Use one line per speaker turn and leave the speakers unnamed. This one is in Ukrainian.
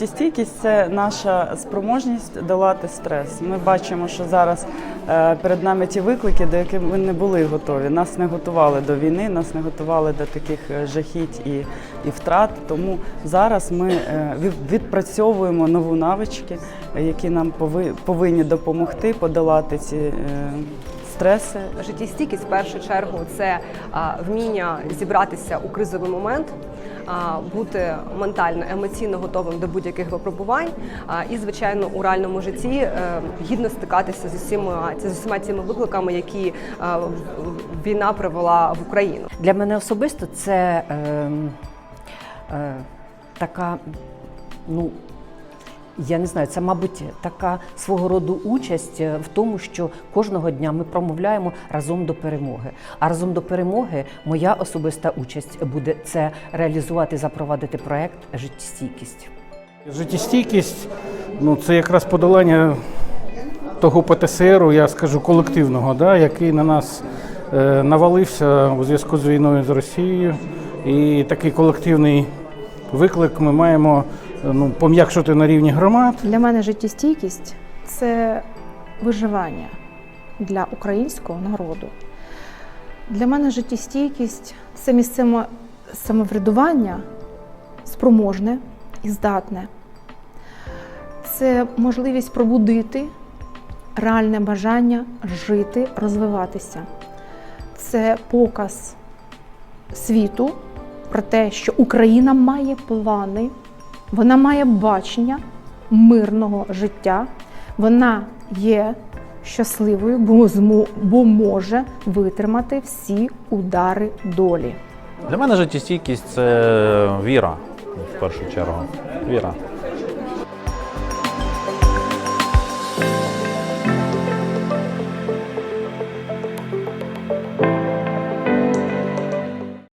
життєстійкість це наша спроможність долати стрес. Ми бачимо, що зараз е, перед нами ті виклики, до яких ми не були готові. Нас не готували до війни, нас не готували до таких е, жахіть і, і втрат. Тому зараз ми е, відпрацьовуємо нову навички, які нам пови- повинні допомогти подолати ці стреси.
Життєстійкість в першу чергу це вміння зібратися у кризовий момент, бути ментально, емоційно готовим до будь-яких випробувань, і звичайно у реальному житті е, гідно стикатися з усіма з усіма цими викликами, які е, війна привела в Україну.
Для мене особисто це е, е, така, ну, я не знаю, це, мабуть, така свого роду участь в тому, що кожного дня ми промовляємо разом до перемоги. А разом до перемоги моя особиста участь буде це реалізувати, запровадити проект Життєстійкість.
Життєстійкість ну, це якраз подолання того ПТСРу, я скажу, колективного, да, який на нас е, навалився у зв'язку з війною з Росією. І такий колективний виклик ми маємо е, ну, пом'якшити на рівні громад.
Для мене життєстійкість це виживання для українського народу. Для мене життєстійкість це місцеве самоврядування спроможне і здатне. Це можливість пробудити реальне бажання жити, розвиватися. Це показ світу про те, що Україна має плани, вона має бачення мирного життя, вона є щасливою, бо, може витримати всі удари долі.
Для мене життєстійкість це віра в першу чергу. Віра.